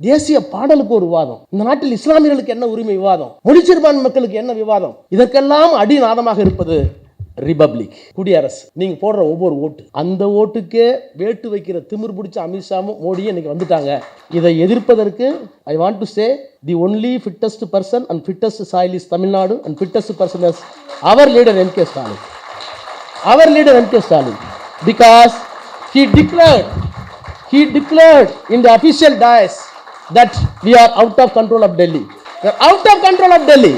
தேசிய பாடலுக்கு ஒரு விவாதம். இந்த நாட்டில் இஸ்லாமியர்களுக்கு என்ன உரிமை விவாதம்? மொழிச்சிறுபான்மை மக்களுக்கு என்ன விவாதம்? இதற்கெல்லாம் அடிநாதமாக இருப்பது ரிபப்ளிக் குடியரசு. நீங்க போடுற ஒவ்வொரு ஓட்டு. அந்த ஓட்டுக்கே வேட்டு வைக்கிற திமிர் பிடிச்ச அமித்ஷாவும் மோடியும் இன்னைக்கு வந்துட்டாங்க. இதை எதிர்ப்பதற்கு I want to say the only fittest person and fittest soil is Tamil Nadu and fittest person is our leader M K Stalin our leader M K Stalin because he declared he declared in the official dais that we are out of control of Delhi. We are out of control of Delhi.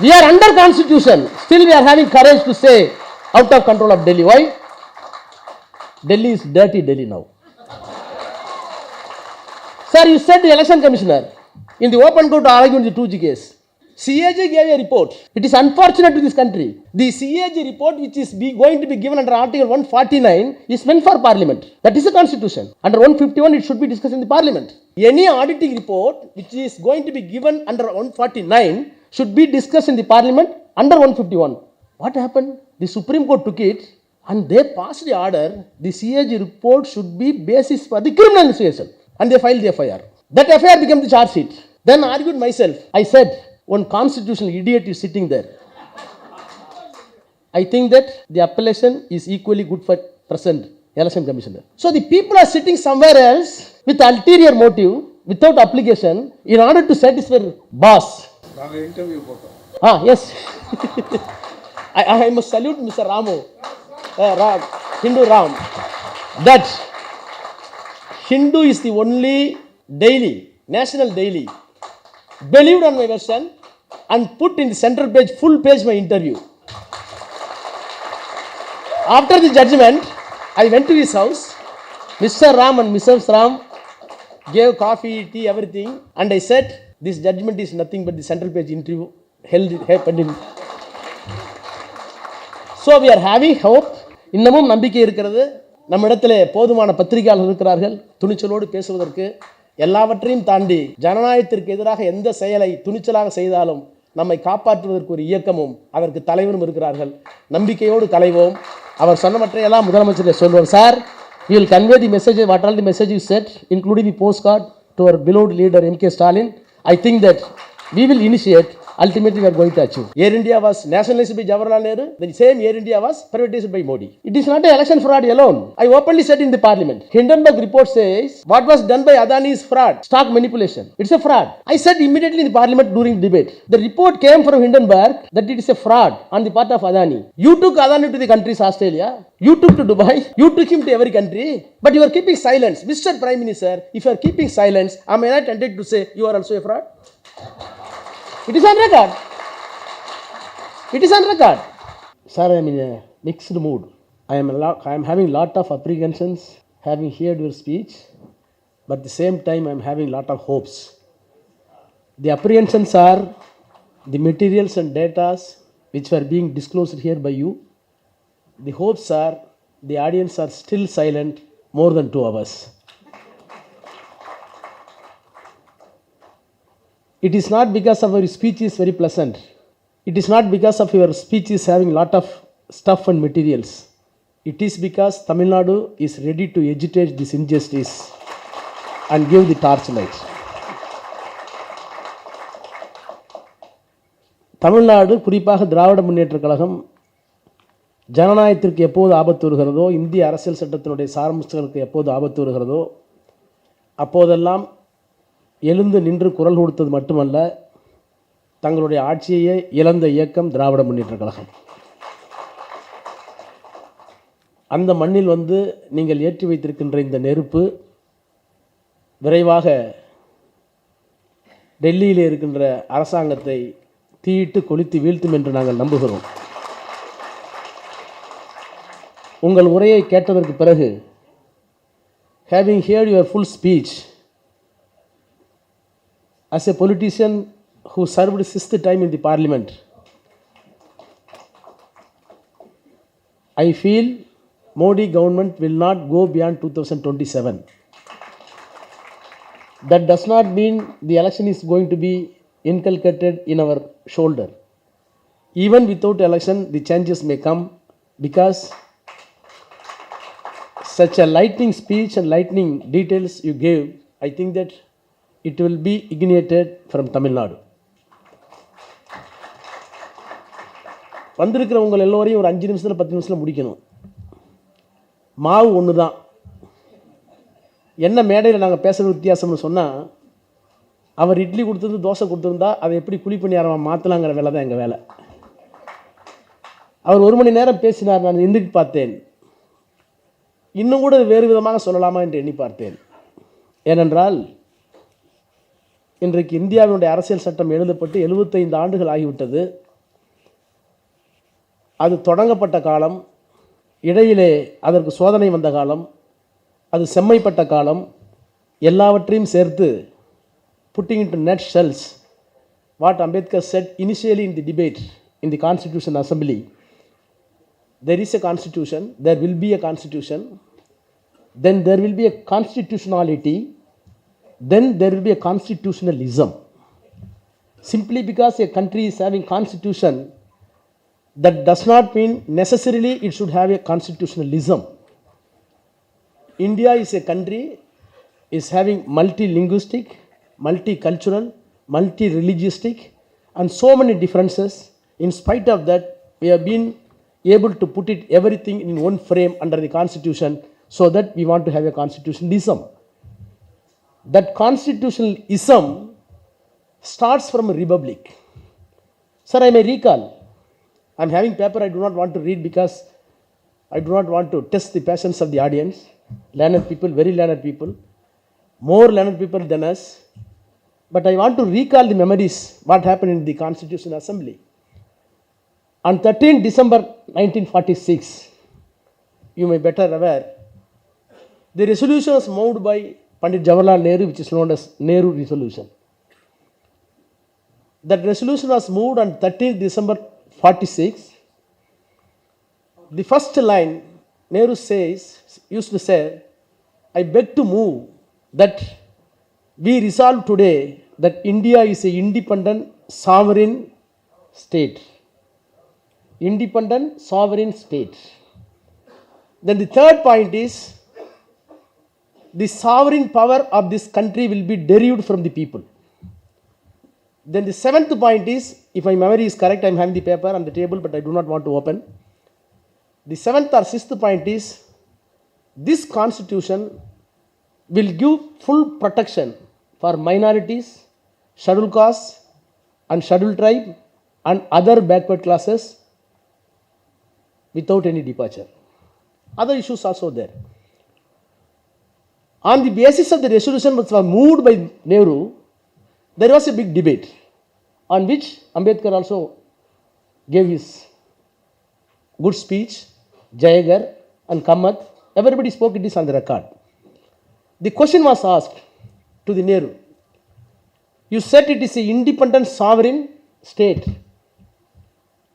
We are under constitution. Still we are having courage to say out of control of Delhi. Why? Delhi is dirty Delhi now. Sir, you said the election commissioner in the open court argument in the 2G case. CAG gave a report. It is unfortunate to this country. The CAG report, which is be, going to be given under Article 149, is meant for Parliament. That is the Constitution. Under 151, it should be discussed in the Parliament. Any auditing report which is going to be given under 149 should be discussed in the Parliament under 151. What happened? The Supreme Court took it and they passed the order. The CAG report should be basis for the criminal investigation. And they filed the FIR. That FIR became the charge sheet. Then I argued myself. I said, one constitutional idiot is sitting there. I think that the appellation is equally good for present LSM commissioner. So the people are sitting somewhere else with ulterior motive, without application, in order to satisfy boss. interview Ah, yes. I, I must salute Mr. Ramu, uh, Ram, Hindu Ram. That Hindu is the only daily, national daily, believed on my version and put in the center page, full page my interview. After the judgment, I went to his house. Mr. Ram and Mrs. Ram gave coffee, tea, everything, and I said, This judgment is nothing but the central page interview held happened in. So we are having hope. இன்னமும் நம்பிக்கை இருக்கிறது நம்மிடத்தில் போதுமான பத்திரிகையாளர்கள் இருக்கிறார்கள் துணிச்சலோடு பேசுவதற்கு எல்லாவற்றையும் தாண்டி ஜனநாயகத்திற்கு எதிராக எந்த செயலை துணிச்சலாக செய்தாலும் நம்மை காப்பாற்றுவதற்கு ஒரு இயக்கமும் அதற்கு தலைவரும் இருக்கிறார்கள். நம்பிக்கையோடு கலைவோம். அவர் சொன்னவற்றையெல்லாம் முதலமைச்சர் சொல்வார் sir you will convey the message what all the message you said including the post card to our leader M K Stalin I think that we will initiate Ultimately, we are going to achieve. Air India was nationalized by Jawaharlal Nehru. The same Air India was privatized by Modi. It is not an election fraud alone. I openly said in the parliament. Hindenburg report says what was done by Adani is fraud, stock manipulation. It's a fraud. I said immediately in the parliament during debate. The report came from Hindenburg that it is a fraud on the part of Adani. You took Adani to the countries Australia. You took to Dubai. You took him to every country. But you are keeping silence. Mr. Prime Minister, if you are keeping silence, am I not tempted to say you are also a fraud? It is on record. It is on record. Sir, I am in a mixed mood. I am, a lot, having lot of apprehensions having heard your speech, but at the same time I am having a lot of hopes. The apprehensions are the materials and data which were being disclosed here by you. The hopes are the audience are still silent more than two hours. It is not because of your speech is very pleasant it is not because of your speech is having lot of stuff and materials it is because Tamil Nadu is ready to agitate this injustice and give the torch light Tamil Nadu குறிப்பாக திராவிட முன்னேற்ற கழகம் ஜனநாயகத்திற்கு எப்போது ஆபத்து வருகிறதோ இந்திய அரசியல் சட்டத்தினுடைய சாரம்சங்களுக்கு எப்போது ஆபத்து வருகிறதோ அப்போதெல்லாம் எழுந்து நின்று குரல் கொடுத்தது மட்டுமல்ல தங்களுடைய ஆட்சியையே இழந்த இயக்கம் திராவிட முன்னேற்ற கழகம். அந்த மண்ணில் வந்து நீங்கள் ஏற்றி வைத்திருக்கின்ற இந்த நெருப்பு விரைவாக டெல்லியில் இருக்கின்ற அரசாங்கத்தை தீயிட்டு கொளுத்தி வீழ்த்தும் என்று நாங்கள் நம்புகிறோம். உங்கள் உரையை கேட்டதற்கு பிறகு having heard your full speech as a politician who served sixth time in the parliament, I feel Modi government will not go beyond 2027. That does not mean the election is going to be inculcated in our shoulder. Even without election, the changes may come because such a lightning speech and lightning details you gave, I think that it will be ignited from Tamil Nadu. வந்திருக்கிறவங்க எல்லோரையும் ஒரு அஞ்சு நிமிஷத்தில் பத்து நிமிஷத்தில் முடிக்கணும். மாவு ஒன்று தான் என்ன மேடையில் நாங்கள் பேசுகிற வித்தியாசம்னு சொன்னால் அவர் இட்லி கொடுத்துருந்து தோசை கொடுத்துருந்தா அதை எப்படி குழி பணியாரமாக மாற்றலாங்கிற வேலை தான் எங்கள் வேலை. அவர் ஒரு மணி நேரம் பேசினார் நான் எந்திரிக்கு பார்த்தேன். இன்னும் கூட வேறு விதமாக சொல்லலாமா என்று எண்ணி பார்த்தேன். ஏனென்றால் இன்றைக்கு இந்தியாவினுடைய அரசியல் சட்டம் எழுதப்பட்டு எழுபத்தைந்து ஆண்டுகள் ஆகிவிட்டது. அது தொடங்கப்பட்ட காலம் இடையிலே அதற்கு சோதனை வந்த காலம் அது செம்மைப்பட்ட காலம். எல்லாவற்றையும் சேர்த்து putting into nutshells what Ambedkar said initially in the debate in the constitution assembly there is a constitution there will be a constitution then there will be a constitutionality then there will be a constitutionalism. Simply because a country is having constitution, that does not mean necessarily it should have a constitutionalism. India is a country is having multilinguistic, multicultural, multi-religioustic, and so many differences. In spite of that, we have been able to put it everything in one frame under the constitution so that we want to have a constitutionalism. That constitutionalism starts from a republic. Sir, I may recall, I'm having paper I do not want to read because I do not want to test the patience of the audience. Learned people, very learned people, more learned people than us. But I want to recall the memories, what happened in the Constitution Assembly. On 13 December 1946, you may better aware, the resolution was moved by Pandit Jawaharlal Nehru, which is known as Nehru Resolution. That resolution was moved on 13 December 46. The first line, Nehru says, used to say, I beg to move that we resolve today that India is an independent sovereign state. Independent sovereign state. Then the third point is the sovereign power of this country will be derived from the people. Then the seventh point is, if my memory is correct, I am having the paper on the table, but I do not want to open. The seventh or sixth point is, this constitution will give full protection for minorities, scheduled castes, and scheduled tribe, and other backward classes without any departure. Other issues also there. On the basis of the resolution which was moved by Nehru, there was a big debate on which Ambedkar also gave his good speech, Jayagar and Kamath. Everybody spoke, it is on the record. The question was asked to the Nehru. You said it is a independent sovereign state.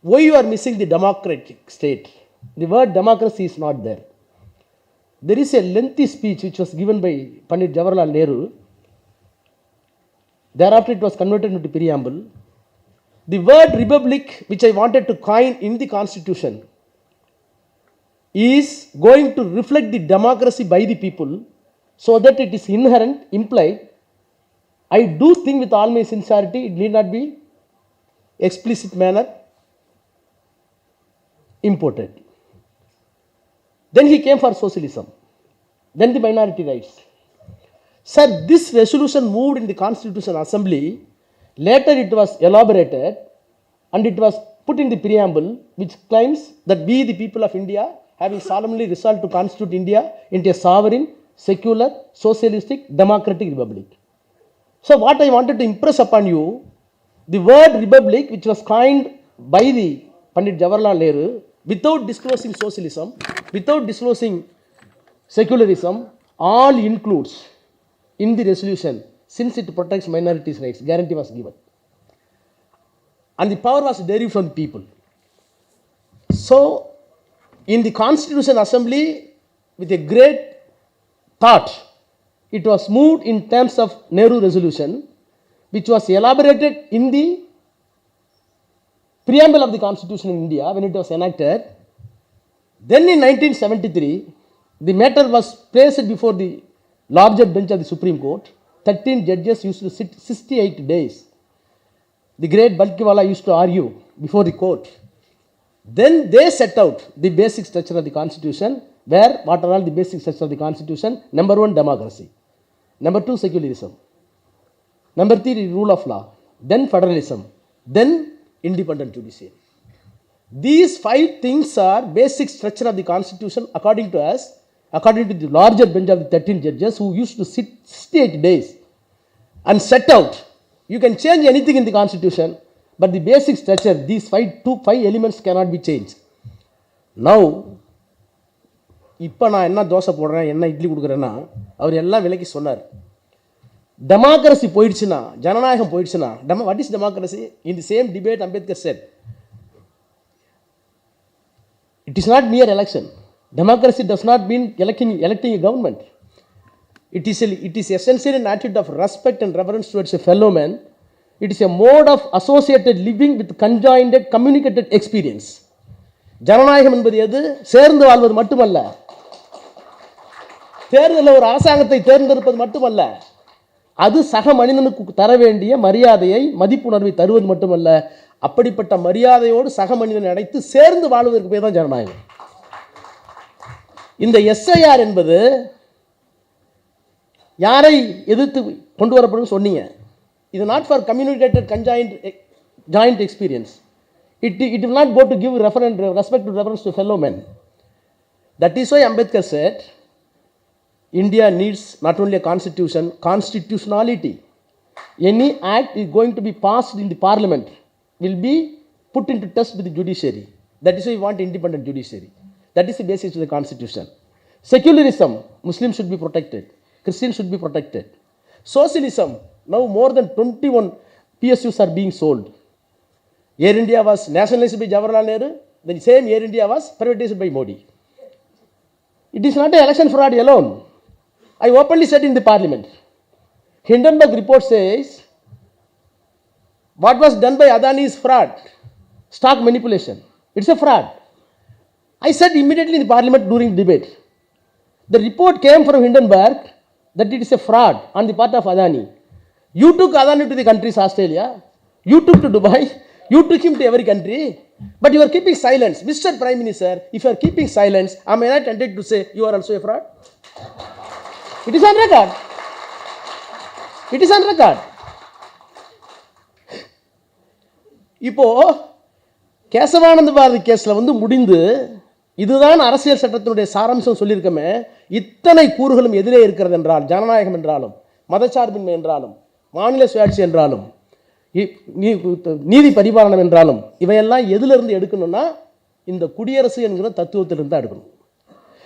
Why you are missing the democratic state? The word democracy is not there. There is a lengthy speech which was given by Pandit Jawaharlal Nehru. Thereafter, it was converted into preamble. The word republic, which I wanted to coin in the constitution, is going to reflect the democracy by the people so that it is inherent, implied. I do think with all my sincerity, it need not be explicit manner imported. Then he came for socialism. Then the minority rights. Sir, this resolution moved in the Constitution Assembly. Later it was elaborated and it was put in the preamble which claims that we, the people of India, having solemnly resolved to constitute India into a sovereign, secular, socialistic, democratic republic. So, what I wanted to impress upon you, the word republic, which was coined by the Pandit Jawaharlal Nehru, without disclosing socialism, without disclosing secularism, all includes in the resolution since it protects minorities' rights. Guarantee was given. And the power was derived from the people. So, in the Constitution Assembly, with a great thought, it was moved in terms of Nehru resolution, which was elaborated in the preamble of the Constitution in India when it was enacted. Then in 1973, the matter was placed before the larger bench of the Supreme Court, 13 judges used to sit 68 days. The great Balkiwala used to argue before the court. Then they set out the basic structure of the constitution, where what are all the basic structure of the constitution? Number one, democracy. Number two, secularism. Number three, rule of law. Then federalism. Then independent judiciary. These five things are basic structure of the constitution according to us, according to the larger bench of the 13 judges who used to sit 68 days and set out. You can change anything in the constitution, but the basic structure, these five, two, five elements cannot be changed. Now, இப்போ நான் என்ன தோசை போடுறேன் என்ன இட்லி கொடுக்குறேன்னா அவர் எல்லாம் விலைக்கு சொன்னார் democracy போயிடுச்சுன்னா ஜனநாயகம் போயிடுச்சுன்னா demo what is democracy in the same debate Ambedkar said It is not mere election. Democracy does not mean electing, electing a government. It is, a, it is essentially an attitude of respect and reverence towards a fellow man. It is a mode of associated living with conjoined communicated experience. ஜனநாயகம் என்பது எது சேர்ந்து வாழ்வது மட்டுமல்ல தேர்தலில் ஒரு அரசாங்கத்தை தேர்ந்தெடுப்பது மட்டுமல்ல அது சக மனிதனுக்கு தர வேண்டிய மரியாதையை மதிப்புணர்வை தருவது மட்டுமல்ல அப்படிப்பட்ட மரியாதையோடு சக மனிதனை அடைத்து சேர்ந்து வாழ்வதற்கு பேர் தான் ஜனநாயகம் இந்த எஸ்ஐஆர் என்பது யாரை எதிர்த்து கொண்டு வரப்படும் சொன்னீங்க இது not for communicated conjoint joint experience it it will not go to give reference respect to reference to fellow men that is why Ambedkar said India needs not only a constitution, constitutionality. Any act is going to be passed in the parliament will be put into test with the judiciary. That is why we want independent judiciary. That is the basis of the constitution. Secularism, Muslims should be protected. Christians should be protected. Socialism, now more than 21 PSUs are being sold. Air India was nationalized by Jawaharlal Nehru, the same Air India was privatized by Modi. It is not an election fraud alone. I openly said in the parliament. Hindenburg report says what was done by Adani is fraud, stock manipulation. It's a fraud. I said immediately in the parliament during debate. The report came from Hindenburg that it is a fraud on the part of Adani. You took Adani to the countries Australia, you took to Dubai, you took him to every country, but you are keeping silence. Mr. Prime Minister, if you are keeping silence, am I not tempted to say you are also a fraud? It is on record. It is on record. இப்போ கேசவானந்த பாரதி கேஸில் வந்து முடிந்து இதுதான் அரசியல் சட்டத்தினுடைய சாராம்சம் சொல்லியிருக்கமே. இத்தனை கூறுகளும் எதிரே இருக்கிறது என்றால் ஜனநாயகம் என்றாலும் மதச்சார்பின்மை என்றாலும் மாநில சுயாட்சி என்றாலும் இ- நீ- நீதி பரிபாலனம் என்றாலும் இவையெல்லாம் எதிலிருந்து எடுக்கணும்னா இந்த குடியரசு என்கிற தத்துவத்திலிருந்து தான் எடுக்கணும்.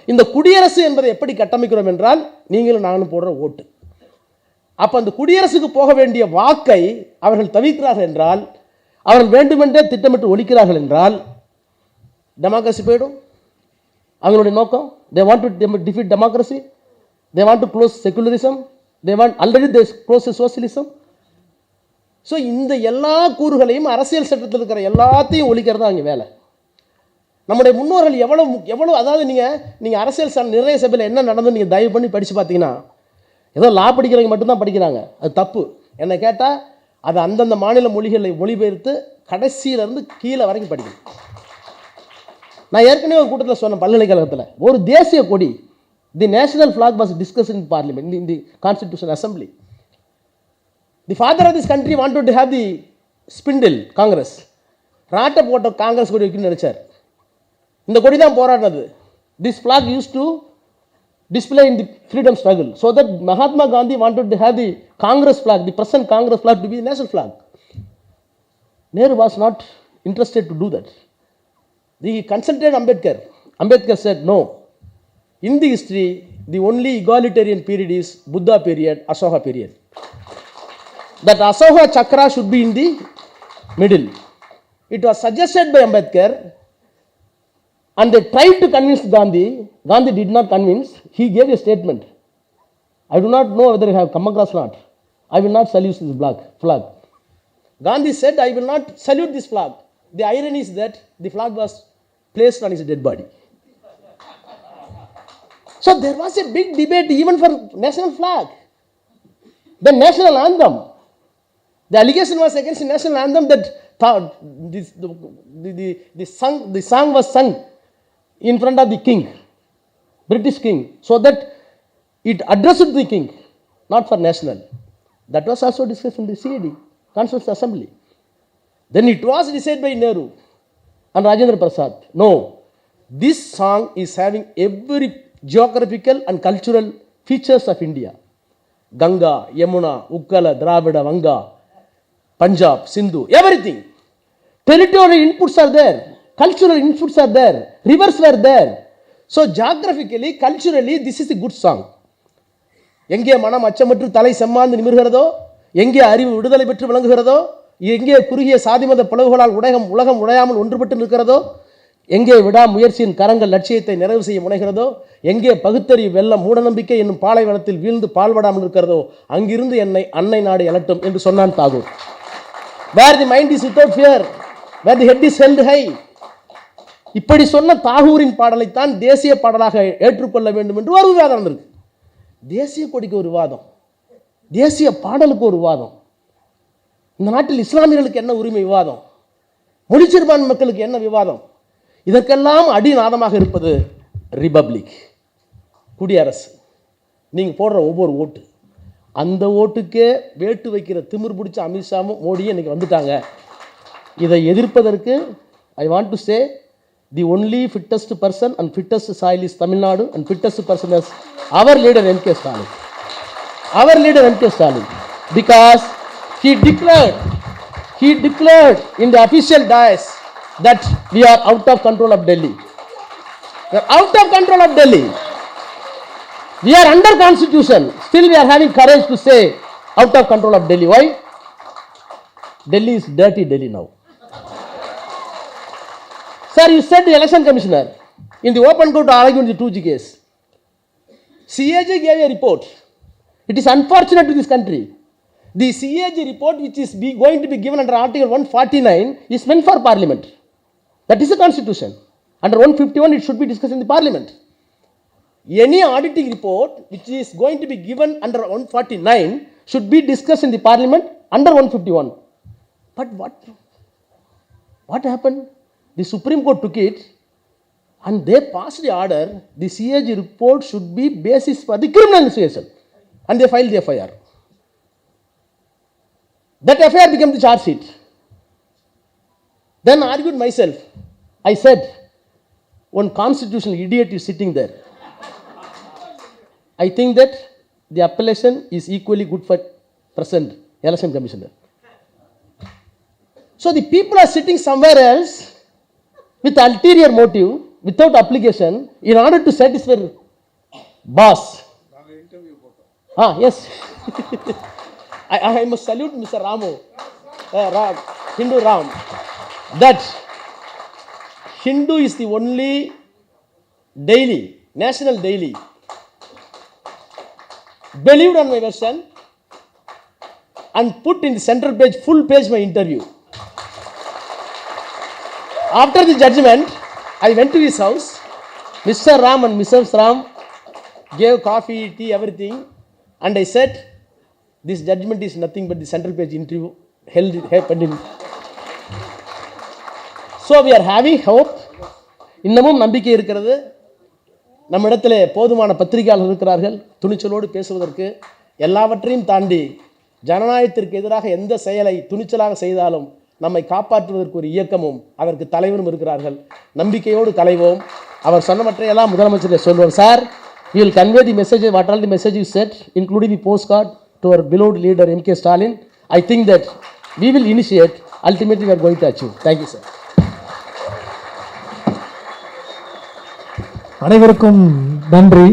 இந்த குடியரசு என்பதை எப்படி கட்டமைக்கிறோம் என்றால் நீங்களும் நானும் போடுற ஓட்டு. அப்போ அந்த குடியரசுக்கு போக வேண்டிய வாக்கை அவர்கள் தவிர்க்கிறார்கள் என்றால் அவர்கள் வேண்டுமென்றே திட்டமிட்டு ஒழிக்கிறார்கள் என்றால் டெமோக்ரஸி போயிடும். அவங்களுடைய நோக்கம் they want to defeat democracy they want to close secularism they want already they close socialism so இந்த எல்லா கூறுகளையும் அரசியல் சட்டத்தில் இருக்கிற எல்லாத்தையும் ஒழிக்கிறது தான் அங்கே வேலை. நம்முடைய முன்னோர்கள் எவ்வளோ எவ்வளோ அதாவது நீங்கள் நீங்கள் அரசியல் ச நிறைய சபையில் என்ன நடந்து நீங்கள் தயவு பண்ணி படித்து பார்த்தீங்கன்னா ஏதோ லா படிக்கிறவங்க மட்டும்தான் படிக்கிறாங்க. அது தப்பு. என்னை கேட்டால் அது அந்தந்த மாநில மொழிகளை மொழிபெயர்த்து கடைசியிலேருந்து கீழே வரைக்கும் படிக்கணும். நான் ஏற்கனவே ஒரு கூட்டத்தில் சொன்னேன் பல்கலைக்கழகத்தில் ஒரு தேசிய கொடி the national flag was discuss in parliament in the constitution assembly the father of this country want to have the spindle Congress ராட்டை போட்ட காங்கிரஸ் கொடி வைக்கணும்னு நினச்சார். இந்த கொடி தான் போராடினது. This flag use to display in the freedom struggle so that Mahatma Gandhi wanted to have the Congress flag the present Congress flag to be national flag Nehru was not interested to do that he consulted ambedkar ambedkar said no in the history the only egalitarian period is buddha period ashoka period that ashoka chakra should be in the middle it was suggested by ambedkar and they tried to convince Gandhi. Gandhi did not convince. He gave a statement. I do not know whether you have come across or not. I will not salute this flag. flag. Gandhi said, I will not salute this flag. The irony is that the flag was placed on his dead body. So there was a big debate even for national flag. The national anthem. The allegation was against the national anthem that thought this, the, the, the, song, the song was sung in front of the king, British king, so that it addressed the king, not for national. That was also discussed in the CAD, Constitutional Assembly. Then it was decided by Nehru and Rajendra Prasad. No, this song is having every geographical and cultural features of India. Ganga, Yamuna, Ukkala, Dravida, Vanga, Punjab, Sindhu, everything. Territorial inputs are there, cultural inputs are there, rivers were there. So, geographically, culturally, this is a good song. எங்கே மனம் அச்சமற்று தலை செம்மாந்து நிமிர்கிறதோ எங்கே அறிவு விடுதலை பெற்று விளங்குகிறதோ எங்கே குறுகிய சாதிமத பிளவுகளால் உலகம் உலகம் உடையாமல் ஒன்றுபட்டு நிற்கிறதோ? எங்கே விடா முயற்சியின் கரங்கள் லட்சியத்தை நிறைவு செய்ய முனைகிறதோ? எங்கே பகுத்தறி வெள்ளம் மூடநம்பிக்கை என்னும் பாலைவனத்தில் வீழ்ந்து பால்படாமல் இருக்கிறதோ அங்கிருந்து என்னை அன்னை நாடு எழட்டும் என்று சொன்னான் Tagore. Where the mind is without fear where the head is held high இப்படி சொன்ன தாகூரின் பாடலைத்தான் தேசிய பாடலாக ஏற்றுக்கொள்ள வேண்டும் என்று ஒரு விவாதம் இருக்கு தேசிய கொடிக்கு ஒரு விவாதம். தேசிய பாடலுக்கு ஒரு விவாதம். இந்த நாட்டில் இஸ்லாமியர்களுக்கு என்ன உரிமை விவாதம்? மொழிச்சிறுபான்மை மக்களுக்கு என்ன விவாதம்? இதற்கெல்லாம் அடிநாதமாக இருப்பது ரிபப்ளிக் குடியரசு. நீங்கள் போடுற ஒவ்வொரு ஓட்டு. அந்த ஓட்டுக்கே வேட்டு வைக்கிற திமிர் பிடிச்ச அமித்ஷாவும் மோடியும் இன்னைக்கு வந்துட்டாங்க. இதை எதிர்ப்பதற்கு I want to say the only fittest person and fittest soil is Tamil Nadu and fittest person is our leader M K Stalin our leader M K Stalin because he declared he declared in the official dias that we are out of control of delhi. We are out of control of delhi. We are under constitution. Still we are having courage to say out of control of delhi. Why? Delhi is dirty delhi now. Sir you said the election commissioner. In the open court argument in the 2g case. CAG gave a report. It is unfortunate to this country. The CAG report, which is be, going to be given under Article 149, is meant for Parliament. That is the Constitution. Under 151, it should be discussed in the Parliament. Any auditing report which is going to be given under 149 should be discussed in the Parliament under 151. But what? What happened? The Supreme Court took it and they passed the order the CAG report should be basis for the criminal investigation and they filed the FIR. That affair became the charge sheet. Then I argued myself. I said, one constitutional idiot is sitting there. I think that the appellation is equally good for present election commissioner. So the people are sitting somewhere else with ulterior motive, without application, in order to satisfy boss. Ah, yes. I, I must salute Mr. Ramu, uh, Ram, Hindu Ram, that Hindu is the only daily, national daily, believed on my version and put in the center page, full page my interview. After the judgment, I went to his house. Mr. Ram and Mrs. Ram gave coffee, tea, everything. And I said, this judgment is nothing but the central page interview held happened in. So we are having hope. இன்னமும் நம்பிக்கை இருக்கிறது. நம்மிடத்தில் போதுமான பத்திரிகையாளர்கள் இருக்கிறார்கள். துணிச்சலோடு பேசுவதற்கு எல்லாவற்றையும் தாண்டி ஜனநாயகத்திற்கு எதிராக எந்த செயலை துணிச்சலாக செய்தாலும் நம்மை காப்பாற்றுவதற்கு ஒரு இயக்கமும் அதற்கு தலைவரும் இருக்கிறார்கள். நம்பிக்கையோடு கலைவோம். அவர் சொன்னவற்றையெல்லாம் முதலமைச்சர் சொல்வார். Sir you will convey the message what all the message is said including the post card to our beloved leader M K Stalin I think that we will initiate ultimately we are going to achieve thank you sir அனைவருக்கும் நன்றி